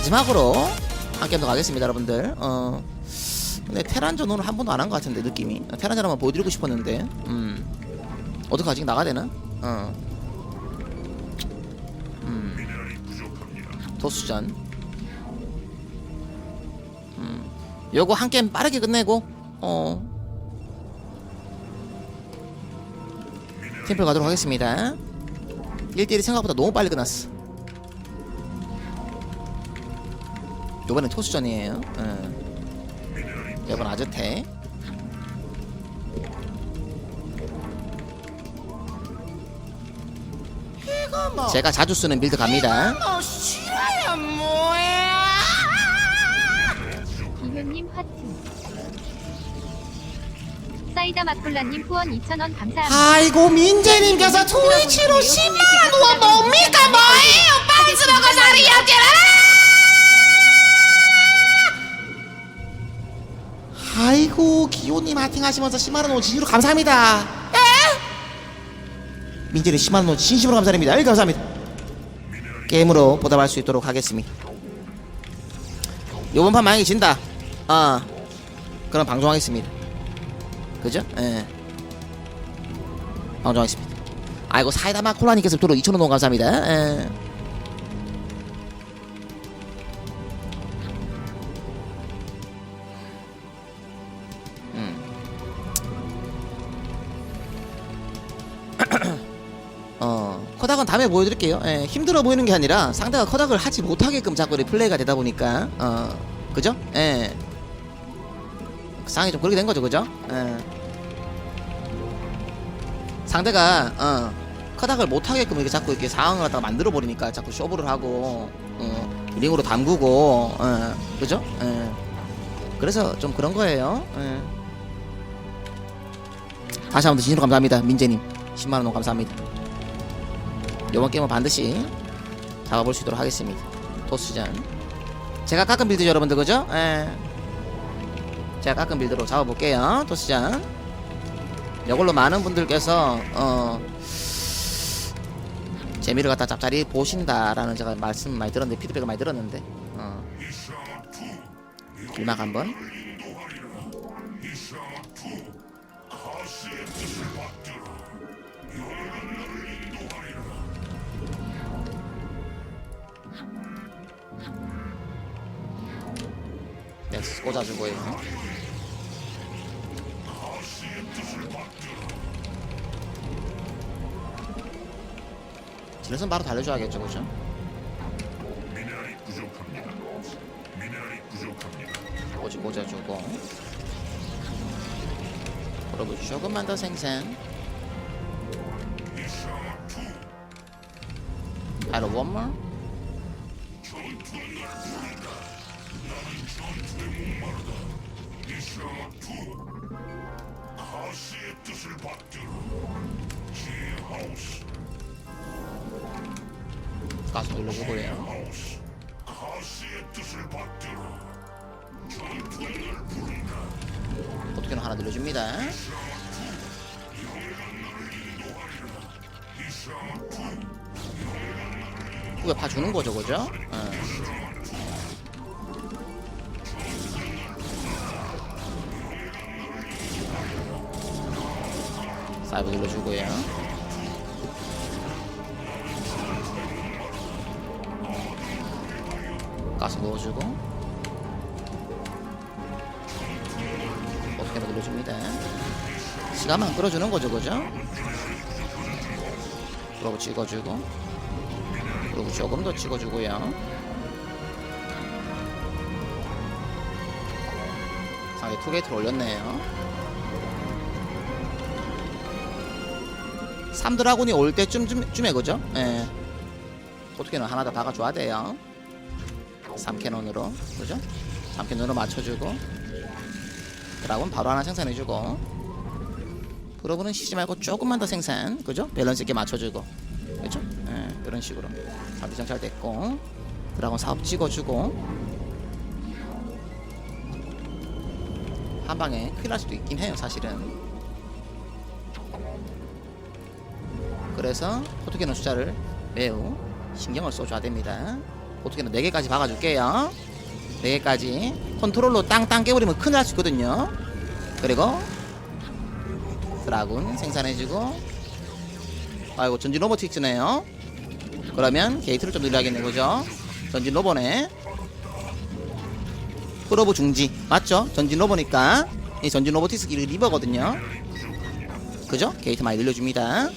마지막으로 한 게임 더 가겠습니다 여러분들. 어 근데 테란전 오늘 한 번도 안 한 것 같은데 느낌이. 테란전 한번 보여드리고 싶었는데 음. 어떡하지? 나가야 되나? 어. 음. 도수전. 음. 요거 한 게임 빠르게 끝내고 어. 팀플 가도록 하겠습니다. 1대1이 생각보다 너무 빨리 끝났어 요번엔 토수전이에요. 응. 이번 아즈테. 제가 자주 쓰는 빌드 갑니다. 이효님 하트 사이다 마콜라님 후원 2,000원 감사합니다. 아이고 민재님께서 트위치로 10만원 후원 뭡니까? 뭐예요? 빵 들어가 자리야 아이고 기호님 하팅 하시면서 10만원 원 진심으로 감사합니다. 민재님 10만원 원 진심으로 감사드립니다. 예, 감사합니다. 게임으로 보답할 수 있도록 하겠습니다. 요번 판 만약에 진다. 아 그럼 방송하겠습니다. 그죠? 예. 방송하겠습니다. 아이고 사이다마 콜라님께서 2천원 너무 감사합니다. 예. 다음에 보여드릴게요. 예, 힘들어 보이는 게 아니라 상대가 커닥을 하지 못하게끔 자꾸 이렇게 플레이가 되다 보니까, 어, 그죠? 예. 상황이 좀 그렇게 된 거죠, 그죠? 예. 상대가, 어, 커닥을 못하게끔 이렇게 자꾸 이렇게 상황을 갖다가 만들어 버리니까 자꾸 쇼부를 하고, 어, 링으로 담그고, 어, 그죠? 예. 그래서 좀 그런 거예요. 예. 다시 한번 진심으로 감사합니다. 민재님. 10만 원 감사합니다. 이번 게임은 반드시 잡아볼 수 있도록 하겠습니다. 토스전. 제가 깎은 빌드죠, 여러분들, 그죠? 예. 제가 깎은 빌드로 잡아볼게요. 토스전. 이걸로 많은 분들께서, 어, 재미를 갖다 짭짤이 보신다라는 제가 말씀 많이 들었는데, 피드백을 많이 들었는데, 어. 길막 한번. 꽂아주고요. 질럿은 바로 달려줘야겠죠, 그죠? 꽂이 꽂아주고. 그러고 조금만 더 생산 바로 원몰 늘려줍니다 왜 봐주는 거죠 그죠? 어. 사이버 눌러주고요 가스 넣어주고 시간만 끌어주는 거죠 그죠? 그러고 찍어주고 그리고 조금 더 찍어주고요 상대 투게이트를 올렸네요 3드라군이 올 때쯤 쯤, 쯤에 그죠? 예. 어떻게는 하나 더 박아줘야 돼요 3캐논으로 그죠? 3캐논으로 맞춰주고 드라군 바로 하나 생산해주고 프로브는 쉬지 말고 조금만 더 생산 그죠? 밸런스 있게 맞춰주고 그죠? 예, 이런 식으로. 자비장 잘 됐고 드라군 사업 찍어주고 한 방에 큰일 날 수도 있긴 해요 사실은. 그래서 포토게논 숫자를 매우 신경을 써줘야 됩니다. 어떻게는 4개까지 박아줄게요. 4개까지. 컨트롤로 땅땅 깨버리면 큰일 날 수 있거든요. 그리고 드라군 생산해주고. 아이고 전진 로보틱스네요. 그러면 게이트를 좀 늘려야겠네 그죠? 전진 로보네 프로브 중지. 맞죠? 전진 로보니까. 이 전진 로보틱스 이 리버거든요. 그죠? 게이트 많이 늘려줍니다.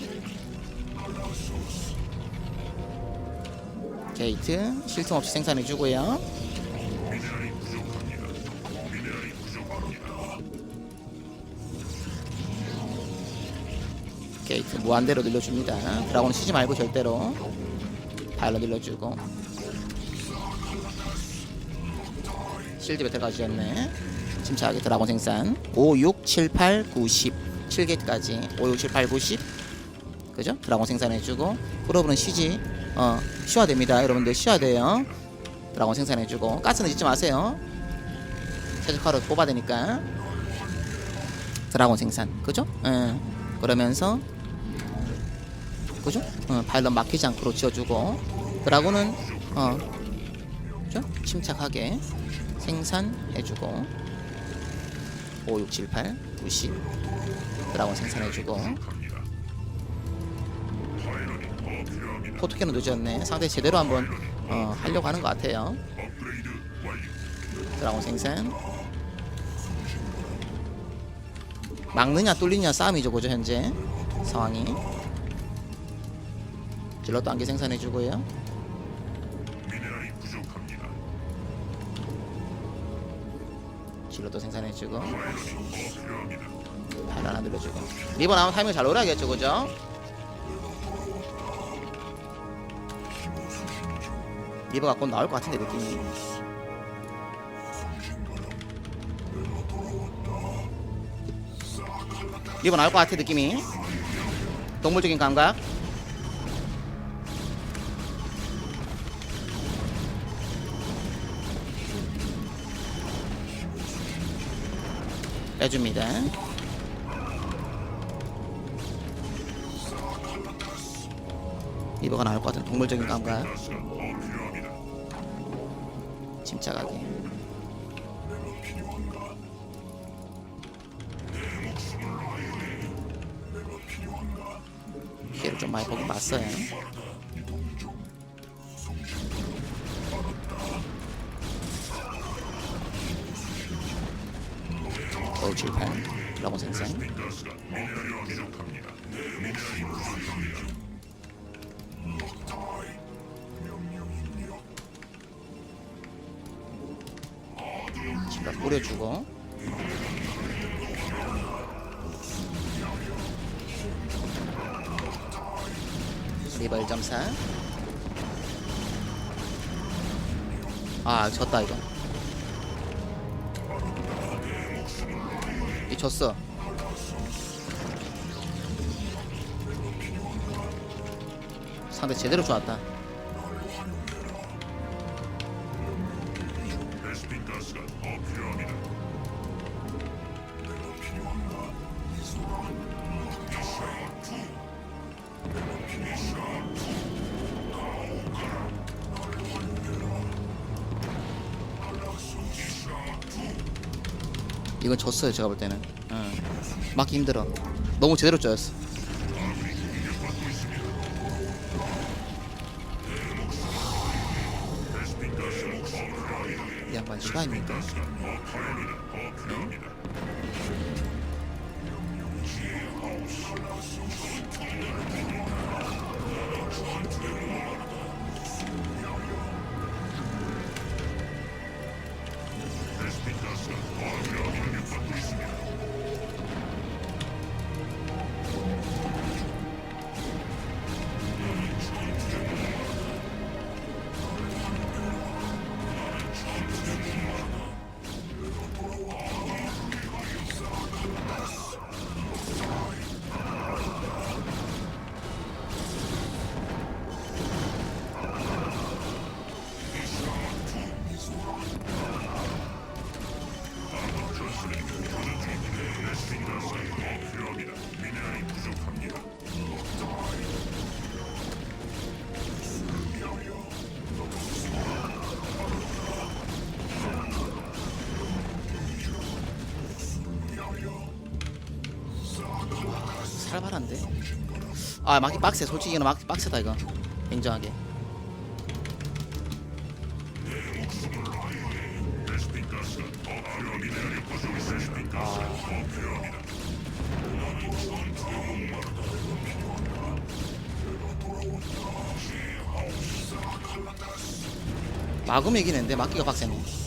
게이트 쉴틈 없이 생산해주고요 게이트. 무한대로 늘려줍니다. 드라곤 쉬지 말고 절대로 발로 늘려주고. 실드 배틀 가주셨네. 침착하게 드라곤 생산. 5, 6, 7, 8, 9, 10 7게이트까지. 5, 6, 7, 8, 9, 10 그죠? 드라곤 생산해주고. 프로브는 쉬지. 어 쉬어야 됩니다. 여러분들 쉬어야 돼요. 드라곤 생산해주고. 가스는 짓지 마세요. 최적화로 뽑아야 되니까. 드라곤 생산. 그죠? 예. 그러면서 그죠? 어, 파일럿 막히지 않도록 지어주고 드라곤은 어 그죠? 침착하게 생산해주고 5, 6, 7, 8, 9, 10 드라곤 생산해주고. 포토캐는 늦었네. 상대 제대로 한번 어, 하려고 하는 것 같아요. 드라곤 생산. 막느냐 뚫리냐 싸움이죠 그죠 현재? 상황이 질럿도 안개 생산해주고요. 질럿도 생산해주고 발 하나 늘려주고. 리버 나오면 타이밍 잘 노려야겠죠 그죠? 리버가 곧 나올 것 같은데 느낌이. 리버 나올 것 같아 느낌이. 동물적인 감각 빼줍니다. 리버가 나올 것 같은 동물적인 감각. 침착하게. 피해를 좀 많이 보긴 봤어요 어우 질판 라고 생산 지금 뿌려주고. 리버 1.4아 졌다 이거 졌어. 상대 제대로 좋았다 이건 졌어요 제가 볼 때는. 응. 막기 힘들어. 너무 제대로 쪼였어 아 막기 빡세. 솔직히 이거 막기 빡세다 이거. 인정하게. 막으면 이기는데 막기가 빡세네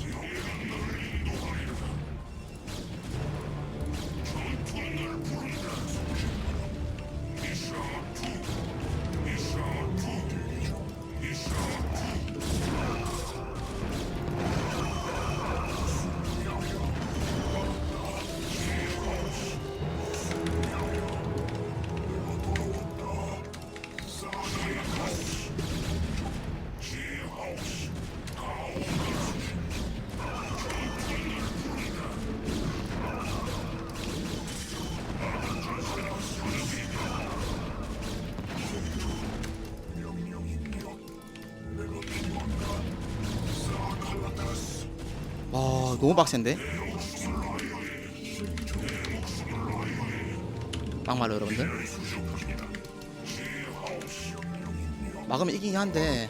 와 너무 빡센데? 막말로 여러분들. 막으면 이기긴 한데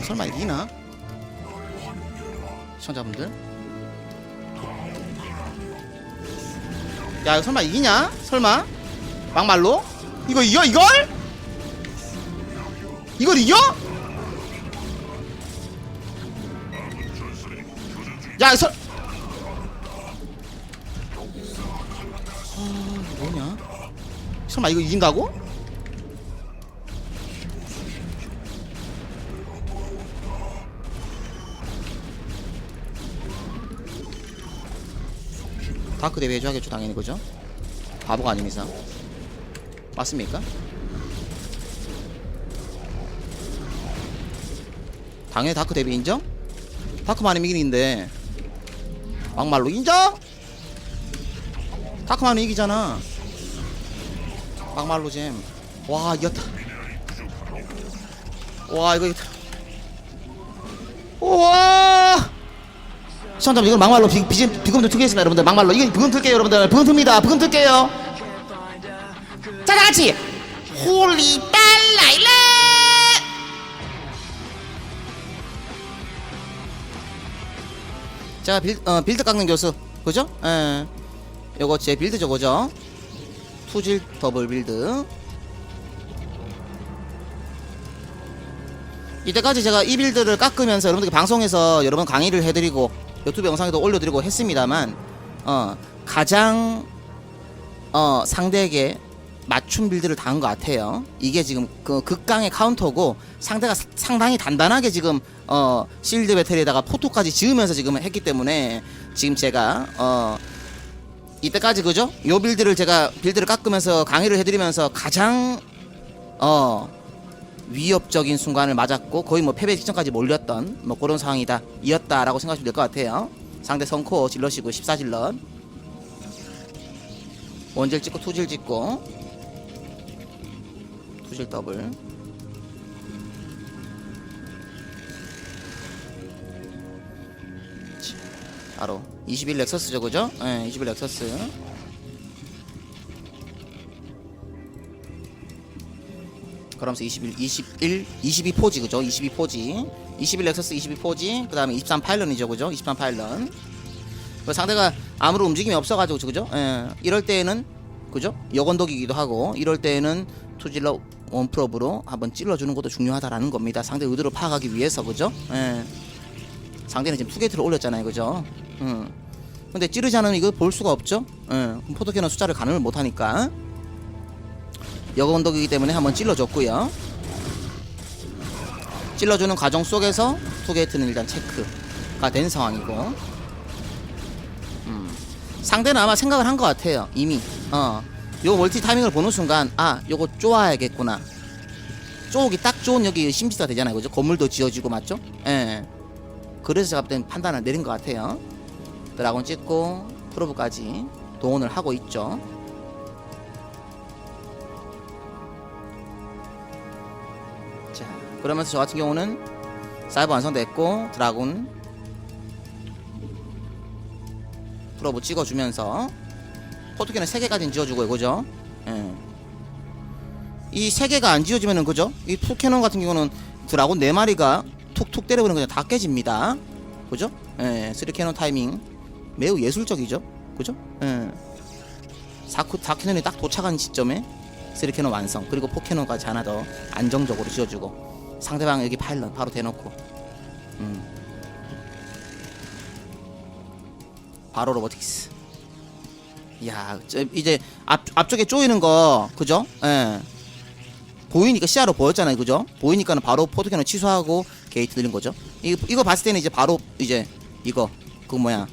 이거 설마 이기나? 시청자분들 야 이거 설마 이기냐? 설마? 막말로? 이거 이겨 이걸? 이걸 이겨? 야 설... 아 뭐냐? 설마 이거 이긴다고? 다크 대회 해줘야겠죠 당연히 그죠? 바보가 아닌 이상 맞습니까? 당연히 다크 대회 인정? 다크만 하면 이기는데 막말로 인정? 다크만 하면 이기잖아 막말로 잼와 이겼다 와 이거 이겼다 우와 시청자분 이걸 막말로 비금 좀 틀겠습니다 여러분들. 막말로. 이건 비금 틀게요 여러분들. 비금 틉니다. 비금 틀게요. 자 다같이. 홀리 딸라일라 자 빌, 어, 빌드 깎는 교수. 그죠? 예. 요거 제 빌드죠 그죠? 투질 더블 빌드. 이때까지 제가 이 빌드를 깎으면서 여러분들께 방송에서 여러분 강의를 해드리고 유튜브 영상에도 올려드리고 했습니다만 어 가장 어 상대에게 맞춤 빌드를 당한 것 같아요. 이게 지금 그 극강의 카운터고 상대가 사- 상당히 단단하게 지금 어 실드 배틀에다가 포토까지 지으면서 지금 했기 때문에 지금 제가 어 이때까지 그죠? 요 빌드를 제가 빌드를 깎으면서 강의를 해드리면서 가장 어 위협적인 순간을 맞았고 거의 뭐 패배 직전까지 몰렸던 뭐 그런 상황이다 이었다라고 생각하시면 될 것 같아요. 상대 성코어 질러시고 14질럿 원질 찍고 투질 찍고 투질 더블 치, 바로 21 렉서스죠 그죠? 예, 21 렉서스 그러면서 21, 21, 22 포지 그죠? 22 포지 21 렉서스 22 포지 그 다음에 23 파일런이죠 그죠? 23 파일런 그 상대가 아무런 움직임이 없어가지고 그죠? 예, 이럴 때에는 그죠? 여건덕이기도 하고 이럴 때에는 투질러 원프롭으로 한번 찔러주는 것도 중요하다라는 겁니다. 상대 의도를 파악하기 위해서 그죠? 예. 상대는 지금 투게이트를 올렸잖아요, 그죠? 음. 근데 찌르지 않으면 이거 볼 수가 없죠? 예. 포토캐는 숫자를 가늠을 못하니까 여건덕이기 때문에 한번 찔러줬고요. 찔러주는 과정 속에서 투게이트는 일단 체크가 된 상황이고. 상대는 아마 생각을 한 것 같아요 이미. 어. 요 멀티 타이밍을 보는 순간 아 요거 쪼아야겠구나. 쪼기 딱 좋은 여기 심지가 되잖아요 그죠? 건물도 지어지고 맞죠? 예. 그래서 제가 볼땐 판단을 내린 것 같아요. 드라곤 찍고 프로브까지 동원을 하고 있죠 자 그러면서 저 같은 경우는 사이버 완성됐고 드라곤 프로브 찍어주면서 포토캔은 3개까지는 지어주고 그죠 예. 이세 개가 안 지워지면은 그죠? 이 포켓몬 같은 경우는 드라곤 네 마리가 툭툭 때려버리면 그냥 다 깨집니다. 그죠? 예, 쓰리 캐논 타이밍 매우 예술적이죠. 그죠? 예. 사쿠 사캐논이 딱 도착한 시점에 쓰리 캐논 완성 그리고 포켓몬까지 하나 더 안정적으로 지어주고 상대방 여기 파일럿 바로 대놓고 음. 바로 로보틱스 야 저, 이제 앞, 앞쪽에 쪼이는 거 그죠? 예. 보이니까 시야로 보였잖아요, 그죠? 보이니까는 바로 포토캐논 취소하고 게이트 늘린 거죠. 이거 이거 봤을 때는 이제 바로 이제 이거 그 뭐야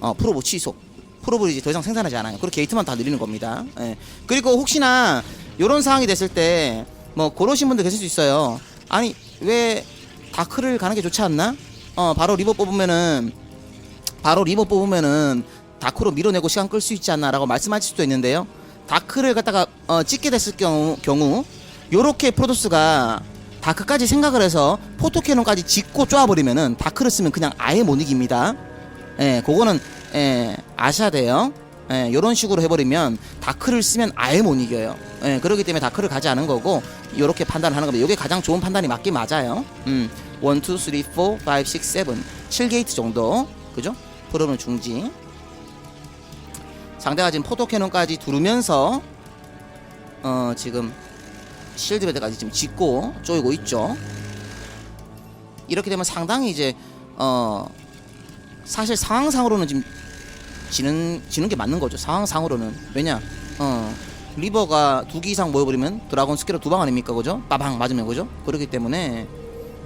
어 프로브 취소. 프로브 이제 더 이상 생산하지 않아요. 그리고 게이트만 다 늘리는 겁니다. 예. 그리고 혹시나 이런 상황이 됐을 때 뭐 그러신 분들 계실 수 있어요. 아니 왜 다크를 가는 게 좋지 않나? 어 바로 리버 뽑으면은 바로 리버 뽑으면은 다크로 밀어내고 시간 끌 수 있지 않나라고 말씀하실 수도 있는데요. 다크를 갖다가 어, 찍게 됐을 경우 경우 요렇게 프로토스가 다크까지 생각을 해서 포토캐논까지 짓고 쪼아버리면은 다크를 쓰면 그냥 아예 못 이깁니다. 예, 그거는 예, 아셔야 돼요. 예, 요런 식으로 해버리면 다크를 쓰면 아예 못 이겨요. 예, 그렇기 때문에 다크를 가지 않은 거고 요렇게 판단을 하는 겁니다. 요게 가장 좋은 판단이 맞긴 맞아요. 음, 1, 2, 3, 4, 5, 6, 7, 7게이트 정도. 그죠? 프로는 중지. 상대가 지금 포토캐논까지 두르면서 어, 지금 실드 베드까지 지금 짓고 쪼이고 있죠. 이렇게 되면 상당히 이제 어 사실 상황상으로는 지금 지는 지는 게 맞는 거죠. 상황상으로는 왜냐 어 리버가 두개 이상 모여버리면 드라곤 스케로 두 방 아닙니까 그죠? 빠방 맞으면 그죠? 그렇기 때문에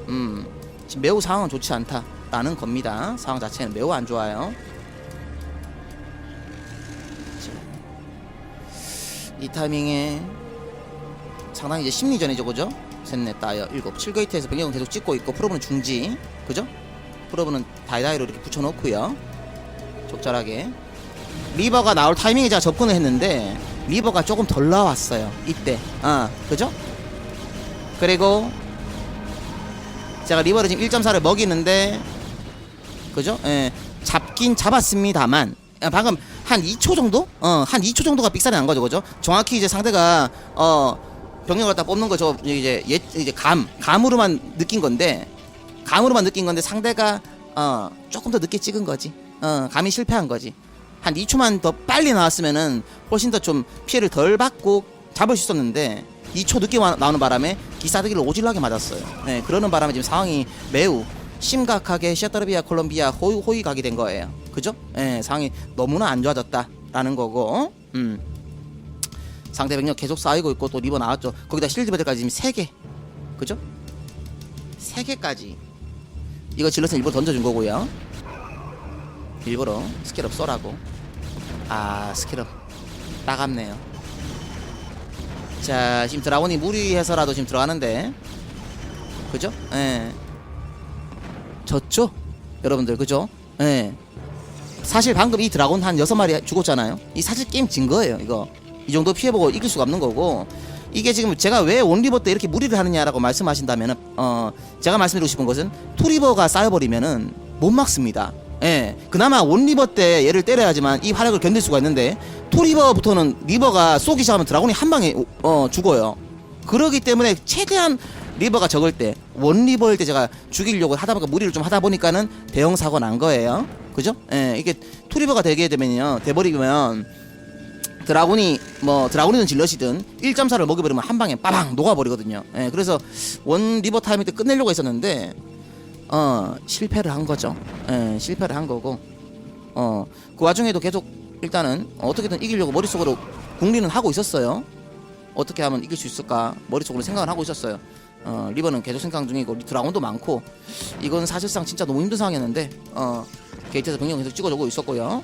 음 지금 매우 상황은 좋지 않다라는 겁니다. 상황 자체는 매우 안 좋아요. 자, 이 타이밍에 상당히 이제 심리전이죠, 그죠? 셋넷 다여 일곱 7게이트에서 병력은 계속 찍고 있고 프로브는 중지, 그죠? 프로브는 다이다이로 이렇게 붙여놓고요. 적절하게 리버가 나올 타이밍에 제가 접근을 했는데 리버가 조금 덜 나왔어요. 이때, 아, 그죠? 그리고 제가 리버를 지금 1.4를 먹이는데, 그죠? 예, 잡긴 잡았습니다만 아, 방금 한 2초 정도? 어, 한 2초 정도가 삑살이 난 거죠, 그죠? 정확히 이제 상대가 어 병력을 갖다 뽑는 거 저 이제 예, 이제 감 감으로만 느낀 건데 감으로만 느낀 건데 상대가 어 조금 더 늦게 찍은 거지. 어 감이 실패한 거지. 한 2초만 더 빨리 나왔으면은 훨씬 더 좀 피해를 덜 받고 잡을 수 있었는데 2초 늦게 와- 나오는 바람에 기사드기를 오질나게 맞았어요. 예, 그러는 바람에 지금 상황이 매우 심각하게 시아터르비아 콜롬비아 호위, 호위 가게 된 거예요. 그죠? 예, 상황이 너무나 안 좋아졌다라는 거고. 음. 상대 병력 계속 쌓이고 있고 또 리버 나왔죠. 거기다 실드 베드까지 지금 3개. 그죠? 3개까지. 이거 질러서 일부러 던져준 거고요. 일부러 스킬업 쏘라고. 아, 스킬업. 따갑네요. 자, 지금 드라곤이 무리해서라도 지금 들어가는데. 그죠? 예. 졌죠? 여러분들, 그죠? 예. 사실 방금 이 드라곤 한 여섯 마리 죽었잖아요. 이 사실 게임 진 거예요, 이거. 이 정도 피해보고 이길 수가 없는 거고. 이게 지금 제가 왜 원리버 때 이렇게 무리를 하느냐라고 말씀하신다면은, 어, 제가 말씀드리고 싶은 것은 투리버가 쌓여버리면은 못 막습니다. 예. 그나마 원리버 때 얘를 때려야지만 이 화력을 견딜 수가 있는데, 투리버부터는 리버가 쏘기 시작하면 드라곤이 한 방에, 어, 죽어요. 그러기 때문에 최대한 리버가 적을 때 원리버일 때 제가 죽이려고 하다 보니까 무리를 좀 하다 보니까는 대형 사고 난 거예요. 그죠? 예, 이게 투리버가 되게 되면요, 돼버리면 드라곤이 뭐 드라곤이든 질럿이든 1.4를 먹여버리면 한 방에 빠방 녹아버리거든요. 예, 그래서 원 리버 타이밍 때 끝내려고 했었는데 어 실패를 한 거죠. 예, 실패를 한 거고 어 그 와중에도 계속 일단은 어떻게든 이기려고 머릿속으로 궁리는 하고 있었어요. 어떻게 하면 이길 수 있을까 머릿속으로 생각을 하고 있었어요. 어, 리버는 계속 생각 중이고 드라곤도 많고 이건 사실상 진짜 너무 힘든 상황이었는데 어, 게이트에서 병력 계속 찍어주고 있었고요.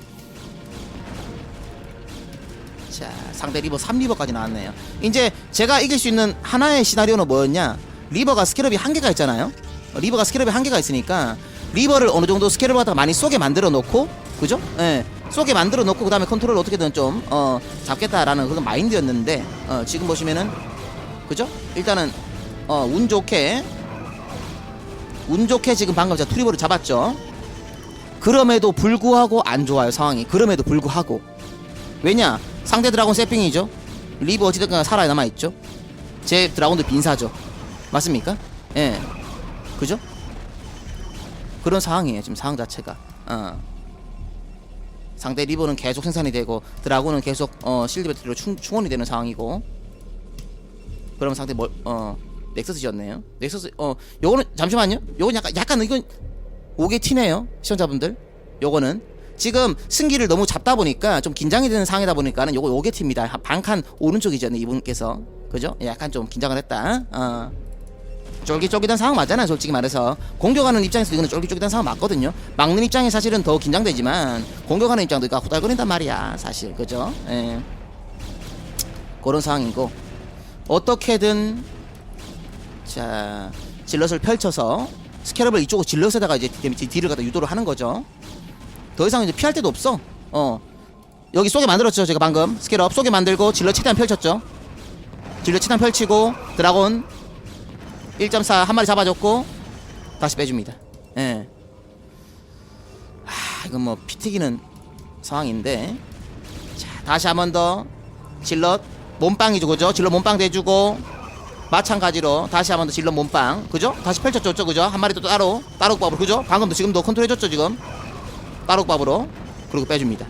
자 상대 리버 3리버까지 나왔네요 이제 제가 이길 수 있는 하나의 시나리오는 뭐였냐 리버가 스케럽이 한계가 있잖아요 어, 리버가 스케럽이 한계가 있으니까 리버를 어느 정도 스케럽을 갖다가 많이 쏘게 만들어 놓고 그죠? 예. 쏘게 만들어 놓고 그다음에 컨트롤을 어떻게든 좀 어, 잡겠다라는 그런 마인드였는데 어, 지금 보시면은 그죠? 일단은 어, 운 좋게 운 좋게 지금 방금 제가 투리버를 잡았죠. 그럼에도 불구하고 안 좋아요 상황이. 그럼에도 불구하고 왜냐 상대 드라곤 세핑이죠. 리버 어찌됐건 살아 남아 있죠. 제 드라곤도 빈사죠. 맞습니까? 예. 그죠? 그런 상황이에요 지금 상황 자체가. 어. 상대 리버는 계속 생산이 되고 드라곤은 계속 어, 실드 배터리로 충, 충원이 되는 상황이고. 그러면 상대 뭘, 어, 넥서스 지었네요. 넥서스, 어, 요거는, 잠시만요. 요건 약간, 약간 이건, 오게 티네요. 시청자분들. 요거는. 지금 승기를 너무 잡다 보니까 좀 긴장이 되는 상황이다 보니까는 요거 오게. 한 반칸 오른쪽이잖아요. 이분께서. 그죠? 약간 좀 긴장을 했다. 어. 쫄깃쫄깃한 상황 맞잖아요 솔직히 말해서. 공격하는 입장에서 이거는 쫄깃쫄깃한 상황 맞거든요. 막는 입장이 사실은 더 긴장되지만 공격하는 입장도 이거 후달거린단 말이야 사실. 그죠? 예. 그런 상황이고. 어떻게든 자 질럿을 펼쳐서 스캐럽을 이쪽으로 질럿에다가 이제 딜을 갖다 유도를 하는 거죠. 더 이상 이제 피할 데도 없어. 어. 여기 쏘게 만들었죠 제가 방금. 스캐럽 쏘게 만들고 질럿 최대한 펼쳤죠. 질럿 최대한 펼치고 드라곤 1.4 한 마리 잡아줬고 다시 빼줍니다. 예. 아 이건 뭐 피튀기는 상황인데 자 다시 한 번 더 질럿 몸빵이죠 그죠? 질럿 몸빵 대주고 마찬가지로 다시 한 번 더 질럿 몸빵 그죠? 다시 펼쳤죠 그죠? 한 마리 또 따로 따로국밥으로 그죠? 방금도 지금도 컨트롤해줬죠 지금 따로국밥으로 그리고 빼줍니다.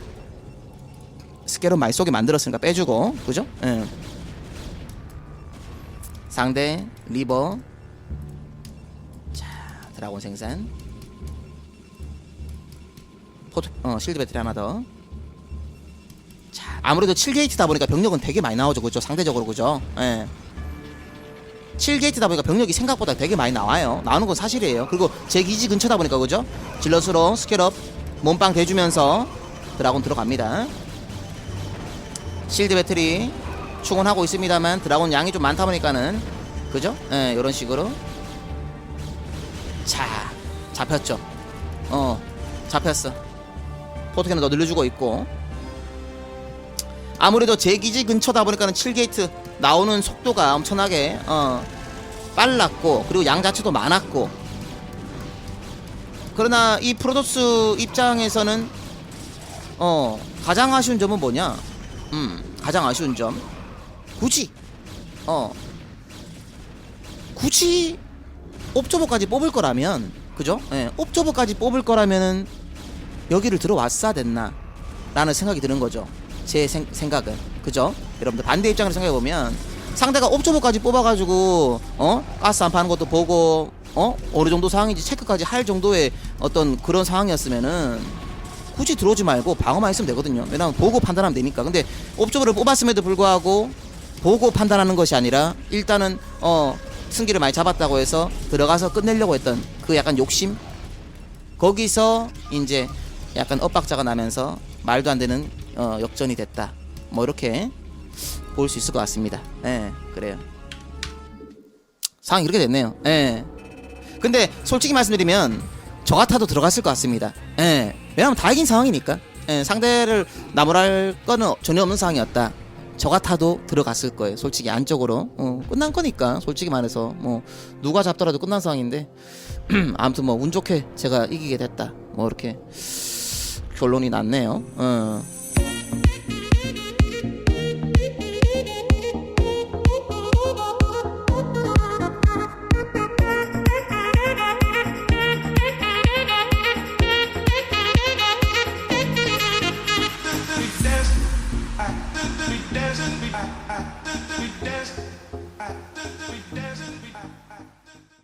스케로 많이 쏘게 만들었으니까 빼주고 그죠? 예. 상대 리버 자 드라곤 생산. 포트 어 실드 배터리 하나 더. 자 아무래도 7게이트다 보니까 병력은 되게 많이 나오죠. 그죠? 상대적으로 그죠? 예. 7게이트다 보니까 병력이 생각보다 되게 많이 나와요. 나오는 건 사실이에요. 그리고 제 기지 근처다 보니까 그죠? 질럿으로 스케럽 몸빵 대주면서 드라곤 들어갑니다. 실드 배터리 충원하고 있습니다만 드라곤 양이 좀 많다 보니까는 그죠? 예, 이런 식으로 자 잡혔죠. 어 잡혔어. 포토캐는 더 늘려주고 있고 아무래도 제 기지 근처다 보니까는 7게이트 나오는 속도가 엄청나게 어 빨랐고 그리고 양 자체도 많았고 그러나 이 프로토스 입장에서는 어 가장 아쉬운 점은 뭐냐? 음 가장 아쉬운 점 굳이 어 굳이 옵저버까지 뽑을 거라면 그죠? 예, 옵저버까지 뽑을 거라면은 여기를 들어왔어야 됐나 라는 생각이 드는 거죠 제 생, 생각은 그죠? 여러분들 반대 입장으로 생각해 보면 상대가 옵저버까지 뽑아가지고 어 가스 안 파는 것도 보고 어 어느 정도 상황인지 체크까지 할 정도의 어떤 그런 상황이었으면은 굳이 들어오지 말고 방어만 했으면 되거든요. 왜냐면 보고 판단하면 되니까. 근데 옵저버를 뽑았음에도 불구하고 보고 판단하는 것이 아니라 일단은 어 승기를 많이 잡았다고 해서 들어가서 끝내려고 했던 그 약간 욕심 거기서 이제 약간 엇박자가 나면서 말도 안 되는 어, 역전이 됐다. 뭐 이렇게 볼 수 있을 것 같습니다. 예, 그래요. 상황이 그렇게 됐네요. 예. 근데 솔직히 말씀드리면 저 같아도 들어갔을 것 같습니다. 예. 왜냐면 다 이긴 상황이니까. 예, 상대를 나무랄 거는 전혀 없는 상황이었다. 저 같아도 들어갔을 거예요. 솔직히 안쪽으로. 어, 끝난 거니까. 솔직히 말해서 뭐 누가 잡더라도 끝난 상황인데 아무튼 뭐 운 좋게 제가 이기게 됐다. 뭐 이렇게 결론이 났네요. 어.